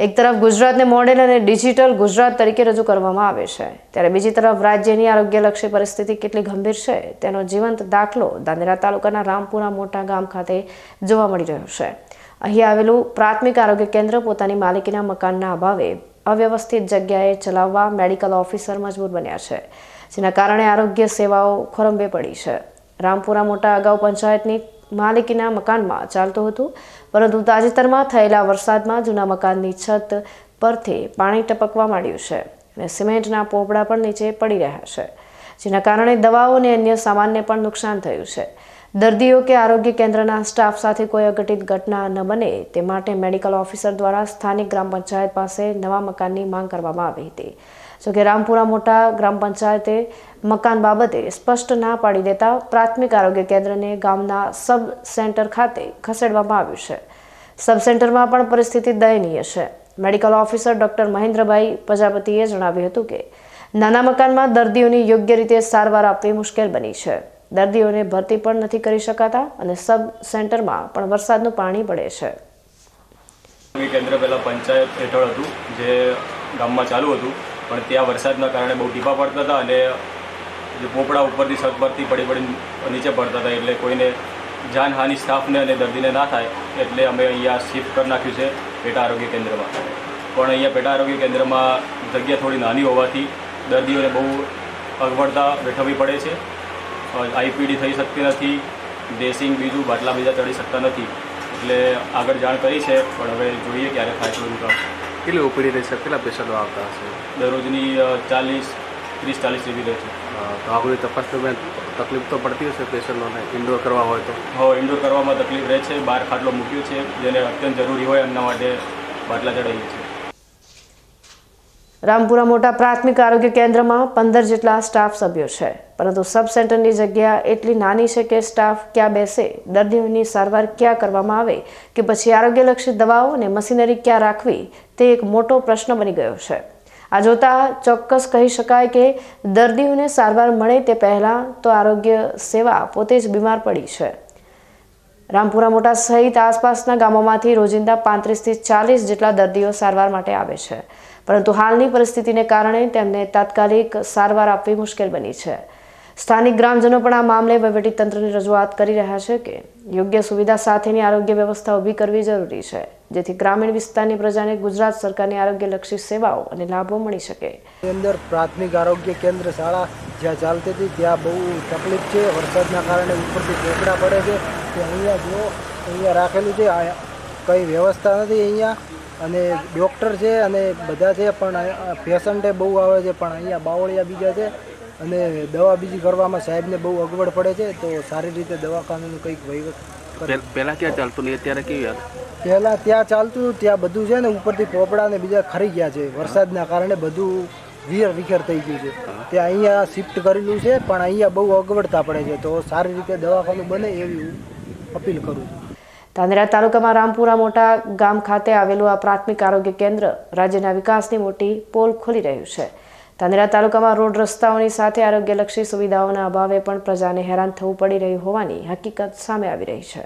એક તરફ ગુજરાતને મોડેલ અને ડિજિટલ ગુજરાત તરીકે રજૂ કરવામાં આવે છે. ત્યારે બીજી તરફ રાજ્યની આરોગ્યલક્ષી પરિસ્થિતિ કેટલી ગંભીર છે, તેનો જીવંત દાખલો દાંદેરા તાલુકાના રામપુરા મોટા ગામ ખાતે જોવા મળી રહ્યો છે. અહીં આવેલું પ્રાથમિક આરોગ્ય કેન્દ્ર પોતાની માલિકીના મકાનના અભાવે અવ્યવસ્થિત જગ્યાએ ચલાવવા મેડિકલ ઓફિસર મજબૂર બન્યા છે, જેના કારણે આરોગ્ય સેવાઓ ખોરંભે પડી છે. રામપુરા મોટા અગાઉ પંચાયતની માલિકીના મકાનમાં ચાલતું હતું. પરંતુ તાજેતરમાં થયેલા વરસાદમાં જૂના મકાનની છત પરથી પાણી ટપકવા માંડ્યું છે અને સિમેન્ટના પોપડા પણ નીચે પડી રહ્યા છે, જેના કારણે દવાઓ અને અન્ય સામાનને પણ નુકસાન થયું છે. દર્દીઓ કે આરોગ્ય કેન્દ્રના સ્ટાફ સાથે કોઈ અઘટિત ઘટના ન બને તે માટે મેડિકલ ઓફિસર દ્વારા સ્થાનિક ગ્રામ પંચાયત પાસે નવા મકાનની માંગ કરવામાં આવી હતી. જોકે રામપુરા મોટા ગ્રામ પંચાયતે મકાન બાબતે સ્પષ્ટ ના પાડી દેતા પ્રાથમિક આરોગ્ય કેન્દ્રને ગામના સબ સેન્ટર ખાતે ખસેડવામાં આવ્યું છે. સબ સેન્ટરમાં પણ પરિસ્થિતિ દયનીય છે. મેડિકલ ઓફિસર ડોક્ટર મહેન્દ્રભાઈ પ્રજાપતિએ જણાવ્યું હતું કે, નાના મકાનમાં દર્દીઓની યોગ્ય રીતે સારવાર આપવી મુશ્કેલ બની છે. દર્દીઓને ભરતી પણ નથી કરી શકાતા અને સબ સેન્ટરમાં પણ વરસાદનું પાણી પડે છે. કેન્દ્ર પહેલાં પંચાયત હેઠળ હતું, જે ગામમાં ચાલુ હતું, પણ ત્યાં વરસાદના કારણે બહુ ટીપા પડતા હતા અને જે પોપડા ઉપરથી છત પરથી પડી પડી નીચે પડતા હતા, એટલે કોઈને જાનહાનિ સ્ટાફને અને દર્દીને ના થાય, એટલે અમે અહીંયા શિફ્ટ કરી નાખ્યું છે પેટા આરોગ્ય કેન્દ્રમાં. પણ અહીંયા પેટા આરોગ્ય કેન્દ્રમાં જગ્યા થોડી નાની હોવાથી દર્દીઓને બહુ અગવડતા વેઠવવી પડે છે. આઈપીડી થઈ શકતી નથી ડ્રેસિંગ બીજું બાટલા બીજા ચડી શકતા નથી. એટલે આગળ જાણ કરી છે પણ હવે જોઈએ ક્યારે થાય છે બધું કામ. કેટલી ઓપીડી રહેશે કેટલા પેશન્ટો આવતા હશે? દરરોજની ચાલીસ ત્રીસ ચાલીસ જેવી રહે છે. તો આ બધી તપાસ દરમિયાન તકલીફ તો પડતી હશે પેશન્ટોને? ઇન્ડોર કરવા હોય તો? હવે ઇન્ડોર કરવામાં તકલીફ રહે છે. બહાર ખાટલો મૂક્યો છે જેને અત્યંત જરૂરી હોય એમના માટે બાટલા ચડાવીએ છીએ રામપુરા મોટા પ્રાથમિક આરોગ્ય કેન્દ્રમાં પંદર જેટલા સ્ટાફ સભ્યો છે. પરંતુ સબ સેન્ટરની જગ્યા એટલી નાની છે કે સ્ટાફ ક્યાં બેસે, દર્દીઓની સારવાર ક્યાં કરવામાં આવે, કે પછી આરોગ્યલક્ષી દવાઓ અને મશીનરી ક્યાં રાખવી, તે એક મોટો પ્રશ્ન બની ગયો છે. આ જોતા ચોક્કસ કહી શકાય કે દર્દીઓને સારવાર મળે તે પહેલાં તો આરોગ્ય સેવા પોતે જ બીમાર પડી છે. રામપુરા મોટા સહિત આસપાસના ગામોમાંથી રોજિંદા પાંત્રીસથી ચાલીસ જેટલા દર્દીઓ સારવાર માટે આવે છે. પરંતુ હાલની પરિસ્થિતિને કારણે તેમને તાત્કાલિક સારવાર આપવી મુશ્કેલ બની છે. સ્થાનિક ગ્રામજનો પણ આ મામલે વહીવટીતંત્રની રજૂઆત કરી રહ્યા છે કે યોગ્ય સુવિધા સાથેની આરોગ્ય વ્યવસ્થા ઊભી કરવી જરૂરી છે, જેથી ગ્રામીણ વિસ્તારની પ્રજાને ગુજરાત સરકારની આરોગ્યલક્ષી સેવાઓ અને લાભો મળી શકે. અંદર પ્રાથમિક આરોગ્ય કેન્દ્ર, શાળા જ્યાં ચાલતી હતી ત્યાં બહુ તકલીફ છે. વરસાદના કારણે ઉપરથી ટેકડા પડે છે. તે અહીંયા જો અહીંયા રાખેલું છે આ કંઈ વ્યવસ્થા નથી અહીંયા. અને ડૉક્ટર છે અને બધા છે પણ પેશન્ટે બહુ આવે છે પણ અહીંયા બાવળિયા બીજા છે. અને દવા બીજી કરવામાં સાહેબને બહુ અગવડ પડે છે તો સારી રીતે દવાખાનાનું કંઈક વહીવટ પહેલા ક્યાં ચાલતું નહીં અત્યારે કેવી હાલ પહેલાં ત્યાં ચાલતું ત્યાં બધું છે ને ઉપરથી પોપડા ને બીજા ખરી ગયા છે. વરસાદના કારણે બધું વિર વિખેર થઈ ગયું છે. ત્યાં અહીંયા શિફ્ટ કરેલું છે, પણ અહીંયા બહુ અગવડતા પડે છે. તો સારી રીતે દવાખાનું બને એવી હું અપીલ કરું છું. ધાનેરા તાલુકામાં રામપુરા મોટા ગામ ખાતે આવેલું આ પ્રાથમિક આરોગ્ય કેન્દ્ર રાજ્યના વિકાસની મોટી પોલ ખોલી રહ્યું છે. ધાનેરા તાલુકામાં રોડ રસ્તાઓની સાથે આરોગ્યલક્ષી સુવિધાઓના અભાવે પણ પ્રજાને હેરાન થવું પડી રહ્યું હોવાની હકીકત સામે આવી રહી છે.